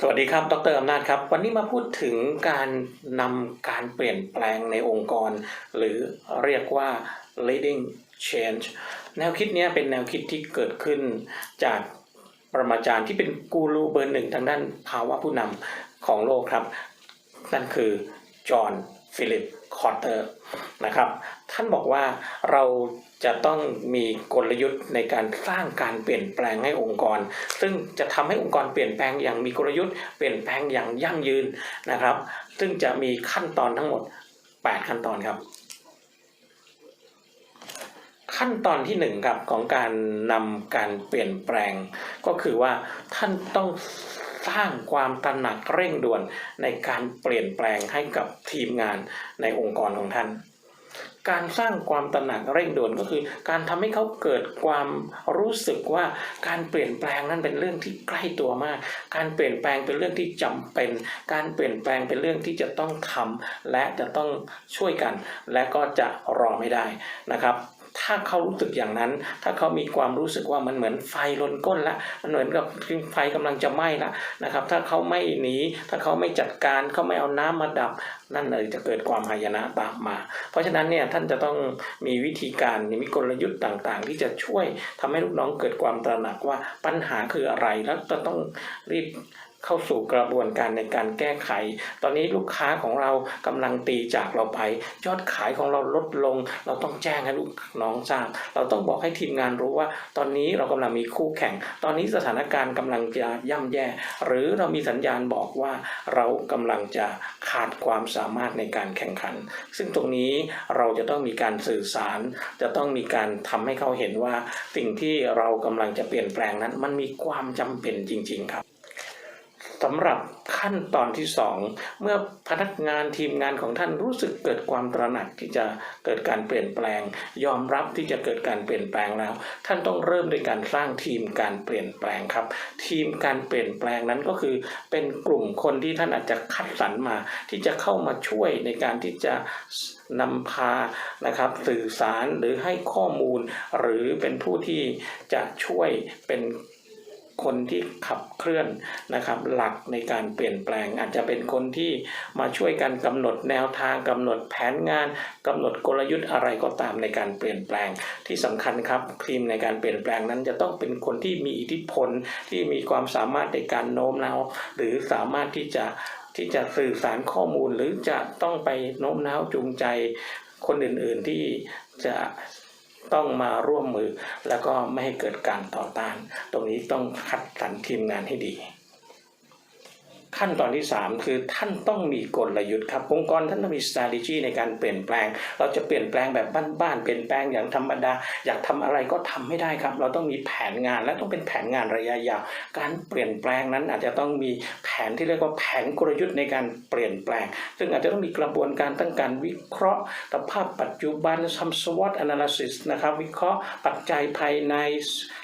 สวัสดีครับ ดรอำนาจครับ วันนี้มาพูดถึงการนำการเปลี่ยนแปลงในองค์กร หรือเรียกว่า leading change แนวคิดนี้เป็นแนวคิดที่เกิดขึ้นจากปรมาจารย์ที่เป็นกูรูเบอร์หนึ่งทางด้านภาวะผู้นำของโลกครับ นั่นคือจอห์นฟิลิป คอร์เตอร์ นะครับ ท่านบอกว่าเราจะต้องมีกลยุทธ์ในการสร้างการเปลี่ยนแปลงให้องค์กร ซึ่งจะทำให้องค์กรเปลี่ยนแปลงอย่างมีกลยุทธ์เปลี่ยนแปลงอย่างยั่งยืนนะครับ ซึ่งจะมีขั้นตอนทั้งหมด 8 ขั้นตอนครับขั้นตอนที่หนึ่งครับของการนำการเปลี่ยนแปลง ก็คือว่าท่านต้องสร้างความตระหนักเร่งด่วนในการเปลี่ยนแปลงให้กับทีมงานในองค์กรของท่าน การสร้างความตระหนักเร่งด่วนก็คือ การทำให้เขาเกิดความรู้สึกว่าการเปลี่ยนแปลงนั้นเป็นเรื่องที่ใกล้ตัวมาก การเปลี่ยนแปลงเป็นเรื่องที่จำเป็น การเปลี่ยนแปลงเป็นเรื่องที่จะต้องทำและจะต้องช่วยกัน และก็จะรอไม่ได้นะครับ ถ้าเขารู้สึกอย่างนั้น ถ้าเขามีความรู้สึกว่ามันเหมือนไฟลนก้นละมันเหมือนกับไฟกำลังจะไหม้ละนะครับ ถ้าเขาไม่หนี ถ้าเขาไม่จัดการเขาไม่เอาน้ำมาดับ นั่นเลยจะเกิดความหายนะตามมา เพราะฉะนั้นเนี่ยท่านจะต้องมีวิธีการมีกลยุทธ์ต่างๆ ที่จะช่วยทำให้ลูกน้องเกิดความตระหนักว่าปัญหาคืออะไรแล้วจะต้องรีบ เข้าสู่กระบวนการในการแก้ไข ตอนนี้ลูกค้าของเรากำลังตีจากเราไป ยอดขายของเราลดลง เราต้องแจ้งให้ลูกน้องทราบ เราต้องบอกให้ทีมงานรู้ว่า ตอนนี้เรากำลังมีคู่แข่ง ตอนนี้สถานการณ์กำลังจะย่ำแย่ หรือเรามีสัญญาณบอกว่าเรากำลังจะขาดความสามารถในการแข่งขัน ซึ่งตรงนี้เราจะต้องมีการสื่อสาร จะต้องมีการทำให้เขาเห็นว่าสิ่งที่เรากำลังจะเปลี่ยนแปลงนั้น มันมีความจำเป็นจริง ๆ ครับ สำหรับขั้นตอนที่สองเมื่อพนักงานทีมงานของท่านรู้สึกเกิดความตระหนักที่จะเกิดการเปลี่ยนแปลง ยอมรับที่จะเกิดการเปลี่ยนแปลงแล้ว ท่านต้องเริ่มด้วยการสร้างทีมการเปลี่ยนแปลงครับ ทีมการเปลี่ยนแปลงนั้นก็คือ เป็นกลุ่มคนที่ท่านอาจจะคัดสรรมา ที่จะเข้ามาช่วยในการที่จะนำพานะครับสื่อสารหรือให้ข้อมูล หรือเป็นผู้ที่จะช่วยเป็น คนที่ขับเคลื่อนนะครับหลักในการเปลี่ยนแปลง อาจจะเป็นคนที่มาช่วยกันกำหนดแนวทางกำหนดแผนงานกำหนดกลยุทธ์อะไรก็ตามในการเปลี่ยนแปลง ที่สำคัญครับทีมในการเปลี่ยนแปลงนั้นจะต้องเป็นคนที่มีอิทธิพลที่มีความสามารถในการโน้มน้าวหรือสามารถที่จะที่จะสื่อสารข้อมูลหรือจะต้องไปโน้มน้าวจูงใจคนอื่นๆที่จะ ต้องมาร่วมมือ แล้วก็ไม่ให้เกิดการต่อต้าน ตรงนี้ต้องคัดสรรทีมงานให้ดี ขั้นตอนที่ 3 คือท่านต้องมีกลยุทธ์ครับองค์กรท่านต้องมี strategy ในการเปลี่ยนแปลง เราจะเปลี่ยนแปลงแบบบ้านๆเปลี่ยนแปลงอย่างธรรมดา อยากทำอะไรก็ทำไม่ได้ครับ เราต้องมีแผนงานและต้องเป็นแผนงานระยะยาวการเปลี่ยนแปลงนั้นอาจจะต้องมีแผนที่เรียกว่าแผนกลยุทธ์ในการเปลี่ยนแปลง ซึ่งอาจจะต้องมีกระบวนการตั้งการวิเคราะห์สภาพปัจจุบันทำ SWOT analysis นะครับวิเคราะห์ปัจจัยภายใน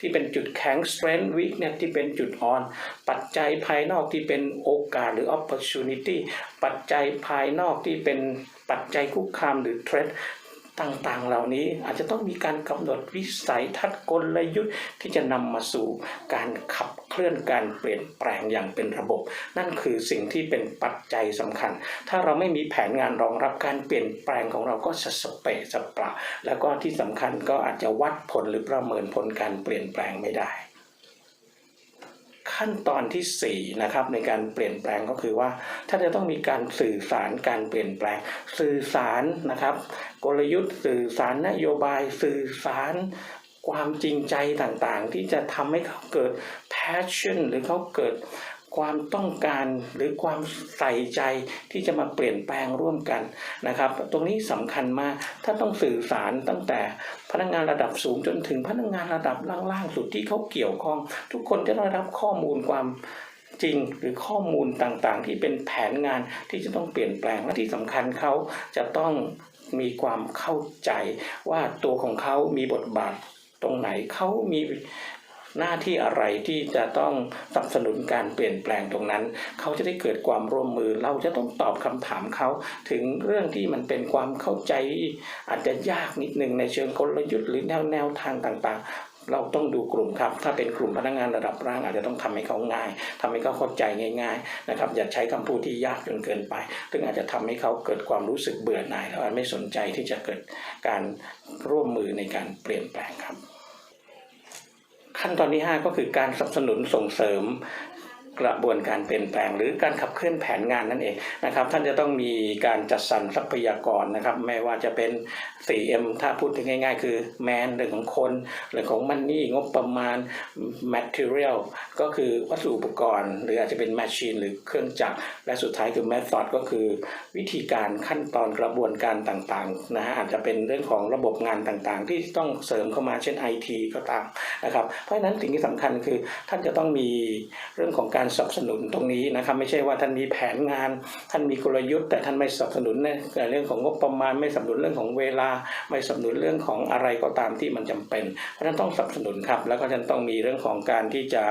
ที่เป็นจุดแข็ง strength weakness ที่เป็นจุดอ่อน ปัจจัยภายนอกที่เป็นโอกาสหรือ opportunity ปัจจัยภายนอกที่เป็นปัจจัยคุกคามหรือ threat ต่างๆ เหล่านี้อาจจะต้องมีการกำหนดวิสัยทัศน์กลยุทธ์ที่จะนำมาสู่การขับเคลื่อนการเปลี่ยนแปลงอย่างเป็นระบบ นั่นคือสิ่งที่เป็นปัจจัยสำคัญ ถ้าเราไม่มีแผนงานรองรับการเปลี่ยนแปลงของเราก็จะสเปะสปะแล้วก็ที่สำคัญก็อาจจะวัดผลหรือประเมินผลการเปลี่ยนแปลงไม่ได้ขั้นตอนที่4นะครับในการเปลี่ยนแปลงก็คือว่าถ้านจะต้องมีการสื่อสารการเปลี่ยนแปลง สื่อสารนะครับ กลยุทธ์สื่อสารนโยบายสื่อสารความจริงใจต่างๆ ที่จะทำให้เขาเกิด passion หรือเขาเกิดความต้องการหรือความใส่ใจที่จะมาเปลี่ยนแปลงร่วมกันนะครับ ตรงนี้สำคัญมากถ้าต้องสื่อสารตั้งแต่พนักงานระดับสูงจนถึงพนักงานระดับล่างๆสุดที่เขาเกี่ยวข้อง ทุกคนจะได้รับข้อมูลความจริงหรือข้อมูลต่างๆ ที่เป็นแผนงานที่จะต้องเปลี่ยนแปลงและที่สำคัญเขาจะต้อง มีความเข้าใจว่าตัวของเขามีบทบาทตรงไหนเขามีหน้าที่อะไรที่จะต้องสนับสนุนการเปลี่ยนแปลงตรงนั้น เขาจะได้เกิดความร่วมมือ เราจะต้องตอบคำถามเขาถึงเรื่องที่มันเป็นความเข้าใจ อาจจะยากนิดหนึ่งในเชิงกลยุทธ์หรือแนวแนวทางต่างๆ เราต้องดูกลุ่มครับ ถ้าเป็นกลุ่มพนักงานระดับร่างอาจจะต้องทำให้เขาง่ายทำให้เขาเข้าใจง่าย ๆนะครับ อย่าใช้คำพูดที่ยากจนเกินไป ซึ่งอาจจะทำให้เขาเกิดความรู้สึกเบื่อหน่ายแล้วอาจไม่สนใจที่จะเกิดการร่วมมือในการเปลี่ยนแปลงครับขั้นตอนที่ 5 ก็คือการสนับสนุนส่งเสริม กระบวนการเปลี่ยนแปลง หรือการขับเคลื่อนแผนงานนั่นเองนะครับท่านจะต้องมีการจัดสรรทรัพยากรนะครับไม่ว่าจะเป็น 4M ถ้าพูดถึงง่าย ๆ คือ man เรื่องของคนเรื่องของ money งบประมาณ material ก็คือวัสดุอุปกรณ์ หรืออาจจะเป็น machine หรือเครื่องจักรและสุดท้ายคือ method ก็คือวิธีการขั้นตอนกระบวนการต่างๆนะฮะอาจจะเป็นเรื่องของระบบงานต่างๆ ที่ต้องเสริมเข้ามาเช่น IT ก็ตามนะครับเพราะฉะนั้นสิ่งที่สำคัญคือท่านจะต้องมีเรื่องของการการสนับสนุนตรงนี้นะครับไม่ใช่ว่าท่านมีแผนงาน ท่านมีกลยุทธ์ แต่ท่านไม่สนับสนุนในเรื่องของงบประมาณไม่สนับสนุนเรื่องของเวลา ไม่สนับสนุนเรื่องของอะไรก็ตามที่มันจำเป็นเพราะฉะนั้นต้องสนับสนุนครับแล้วก็ท่านต้องมีเรื่องของการที่จะ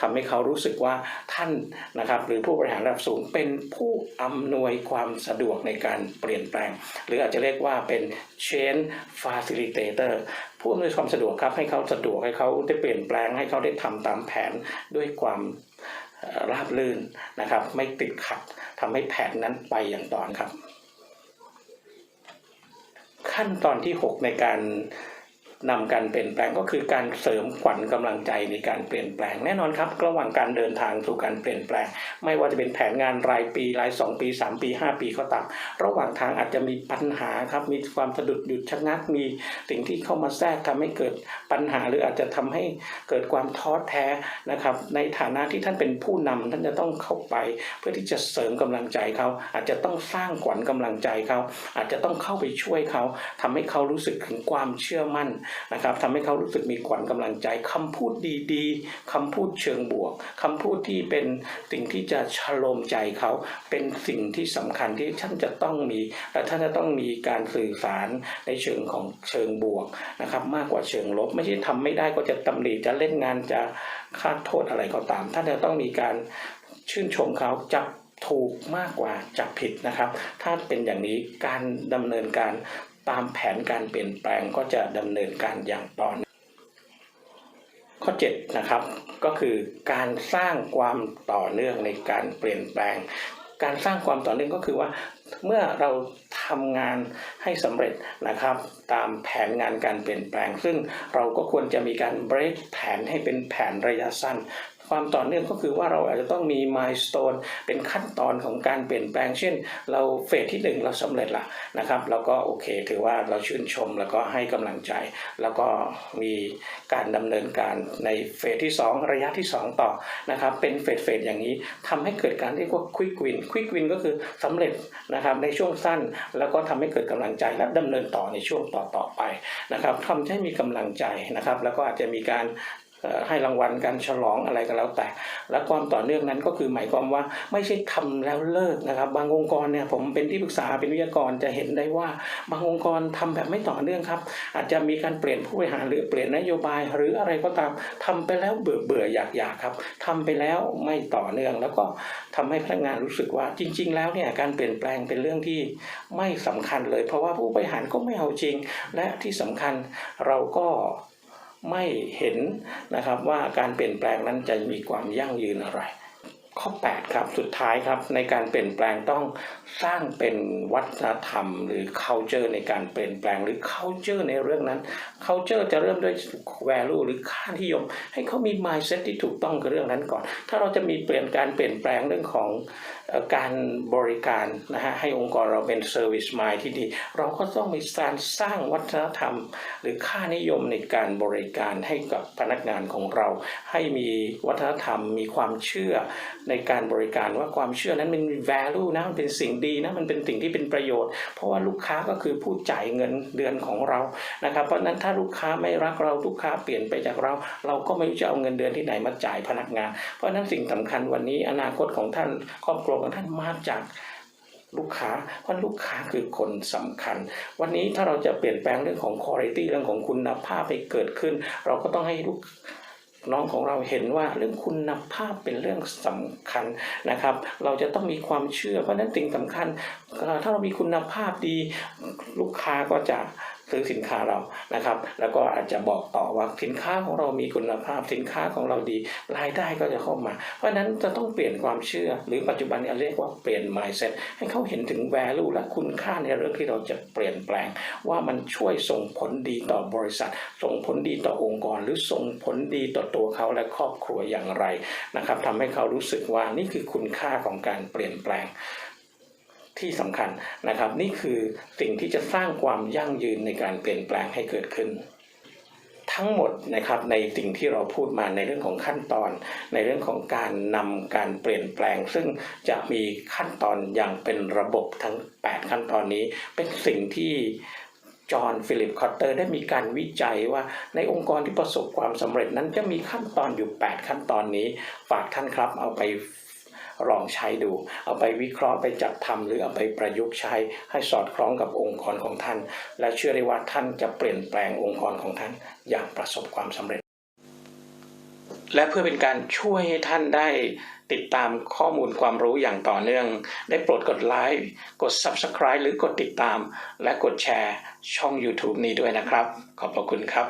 ทำให้เขารู้สึกว่าท่านนะครับหรือผู้บริหารระดับสูงเป็นผู้อำนวยความสะดวกในการเปลี่ยนแปลง หรืออาจจะเรียกว่าเป็น change facilitator ผู้อำนวยความสะดวกครับให้เขาสะดวกให้เขาได้เปลี่ยนแปลงให้เขาได้ทำตามแผนด้วยความ ราบลื่นนะครับ ไม่ติดขัดทำให้แผนนั้นไปอย่างต่อนครับ ขั้นตอนที่ 6 ในการ นำการเปลี่ยนแปลงก็คือการเสริมขวัญกำลังใจในการเปลี่ยนแปลง แน่นอนครับระหว่างการเดินทางสู่การเปลี่ยนแปลง ไม่ว่าจะเป็นแผนงานรายปีราย 2 ปี 3 ปี 5 ปีก็ตามระหว่างทางอาจจะมีปัญหาครับมีความสะดุดหยุดชะงักมีสิ่งที่เข้ามาแทรกทำให้เกิดปัญหา หรืออาจจะทำให้เกิดความท้อแท้นะครับ ในฐานะที่ท่านเป็นผู้นำท่านจะต้องเข้าไป เพื่อที่จะเสริมกำลังใจเขาอาจจะต้องสร้างขวัญกำลังใจเขาอาจจะต้องเข้าไปช่วยเขาทำให้เขารู้สึกถึงความเชื่อมั่นนะครับทำให้เขารู้สึกมีขวัญกำลังใจคำพูดดีๆคำพูดเชิงบวกคำพูดที่เป็นสิ่งที่จะชโลมใจเขาเป็นสิ่งที่สำคัญที่ท่านจะต้องมี และท่านจะต้องมีการสื่อสารในเชิงของเชิงบวกนะครับ มากกว่าเชิงลบ ไม่ใช่ทำไม่ได้ก็จะตำหนิจะเล่นงานจะคาดโทษอะไรก็ตาม ท่านจะต้องมีการชื่นชมเขาจับถูกมากกว่าจับผิดนะครับ ถ้าเป็นอย่างนี้การดำเนินการ ตามแผนการเปลี่ยนแปลงก็จะดำเนินการอย่างต่อเนื่องข้อ7นะครับก็คือการสร้างความต่อเนื่องในการเปลี่ยนแปลง การสร้างความต่อเนื่องก็คือว่าเมื่อเราทำงานให้สำเร็จนะครับ ตามแผนงานการเปลี่ยนแปลง ซึ่งเราก็ควรจะมีการ break แผนให้เป็นแผนระยะสั้น ความต่อเนื่องก็คือว่าเราอาจจะต้องมี milestone เป็นขั้นตอนของการเปลี่ยนแปลง เช่น เราเฟสที่ 1 เราสำเร็จละนะครับแล้วก็โอเค ถือว่าเราชื่นชมแล้วก็ให้กำลังใจ แล้วก็มีการดำเนินการในเฟสที่ 2 ระยะที่ 2 ต่อนะครับเป็นเฟสเฟสอย่างนี้ทำให้เกิดการเรียกว่า quick win quick win ก็คือสำเร็จนะครับในช่วงสั้นแล้วก็ทำให้เกิดกำลังใจและดำเนินต่อในช่วงต่อต่อไปนะครับทำให้มีกำลังใจนะครับ แล้วก็อาจจะมีการ ให้รางวัลการฉลองอะไรก็แล้วแต่ และความต่อเนื่องนั้นก็คือหมายความว่าไม่ใช่ทำแล้วเลิกนะครับ บางองค์กรเนี่ยผมเป็นที่ปรึกษาเป็นวิทยากรจะเห็นได้ว่า บางองค์กรทำแบบไม่ต่อเนื่องครับ อาจจะมีการเปลี่ยนผู้บริหารหรือเปลี่ยนนโยบาย หรืออะไรก็ตามทำไปแล้วเบื่อเบื่ออยากอยากครับทำไปแล้วไม่ต่อเนื่อง แล้วก็ทำให้พนักงานรู้สึกว่าจริง ๆ แล้วเนี่ยการเปลี่ยนแปลงเป็นเรื่องที่ไม่สำคัญเลย เพราะว่าผู้บริหารก็ไม่เอาจริง และที่สำคัญเราก็ ไม่เห็นนะครับว่าการเปลี่ยนแปลงนั้นจะมีความยั่งยืนอะไร ข้อ 8 ครับสุดท้ายครับในการเปลี่ยนแปลงต้องสร้างเป็นวัฒนธรรม หรือ culture ในการเปลี่ยนแปลงหรือ culture ในเรื่องนั้น culture จะเริ่มด้วย value หรือค่านิยม ให้เขามี mindset ที่ถูกต้องกับเรื่องนั้นก่อน ถ้าเราจะมีเปลี่ยนการเปลี่ยนแปลงเรื่องของการบริการนะฮะให้องค์กรเราเป็น service mind ที่ดี เราก็ต้องมีการสร้างวัฒนธรรม หรือค่านิยมในการบริการให้กับพนักงานของเรา ให้มีวัฒนธรรมมีความเชื่อในการบริการว่าความเชื่อนั้นมันมี value นะมันเป็นสิ่งดีนะมันเป็นสิ่งที่เป็นประโยชน์ เพราะว่าลูกค้าก็คือผู้จ่ายเงินเดือนของเรานะครับ เพราะนั้นถ้าลูกค้าไม่รักเราลูกค้าเปลี่ยนไปจากเรา เราก็ไม่รู้จะเอาเงินเดือนที่ไหนมาจ่ายพนักงาน เพราะนั้นสิ่งสำคัญวันนี้อนาคตของท่านครอบครัวของท่านมาจากลูกค้าเพราะลูกค้าคือคนสำคัญ วันนี้ถ้าเราจะเปลี่ยนแปลงเรื่องของคุณภาพเรื่องของคุณภาพให้เกิดขึ้น เราก็ต้องให้ลูก น้องของเราเห็นว่าเรื่องคุณภาพเป็นเรื่องสำคัญนะครับ เราจะต้องมีความเชื่อเพราะนั้นสิ่งสำคัญ ถ้าเรามีคุณภาพดีลูกค้าก็จะ ซื้อสินค้าเรานะครับ แล้วก็อาจจะบอกต่อว่าสินค้าของเรามีคุณภาพสินค้าของเราดีรายได้ก็จะเข้ามา เพราะฉะนั้นจะต้องเปลี่ยนความเชื่อ หรือปัจจุบันนี่ยเรียกว่าเปลี่ยน mindset ให้เขาเห็นถึง value และคุณค่าในเรื่องที่เราจะเปลี่ยนแปลง ว่ามันช่วยส่งผลดีต่อบริษัท ส่งผลดีต่อองค์กร หรือส่งผลดีต่อตัวเขาและครอบครัวอย่างไรนะครับทำให้เขารู้สึกว่านี่คือคุณค่าของการเปลี่ยนแปลง ที่สำคัญนะครับ นี่คือสิ่งที่จะสร้างความยั่งยืนในการเปลี่ยนแปลงให้เกิดขึ้น ทั้งหมดนะครับในสิ่งที่เราพูดมาในเรื่องของขั้นตอน ในเรื่องของการนำการเปลี่ยนแปลง ซึ่งจะมีขั้นตอนอย่างเป็นระบบทั้ง 8 ขั้นตอนนี้ เป็นสิ่งที่จอห์นฟิลิปคอตเตอร์ได้มีการวิจัยว่าในองค์กรที่ประสบความสำเร็จนั้นจะมีขั้นตอนอยู่ 8 ขั้นตอนนี้ ฝากท่านครับเอาไป ลองใช้ดู เอาไปวิเคราะห์ไปจัดทำหรือเอาไปประยุกต์ใช้ให้สอดคล้องกับองค์กรของท่าน และเชื่อได้ว่าท่านจะเปลี่ยนแปลงองค์กรของท่าน อย่างประสบความสำเร็จ และเพื่อเป็นการช่วยให้ท่านได้ติดตามข้อมูลความรู้อย่างต่อเนื่อง ได้โปรดกดไลค์กด Subscribe หรือกดติดตาม และกดแชร์ช่อง YouTube นี้ด้วยนะครับ ขอบพระคุณครับ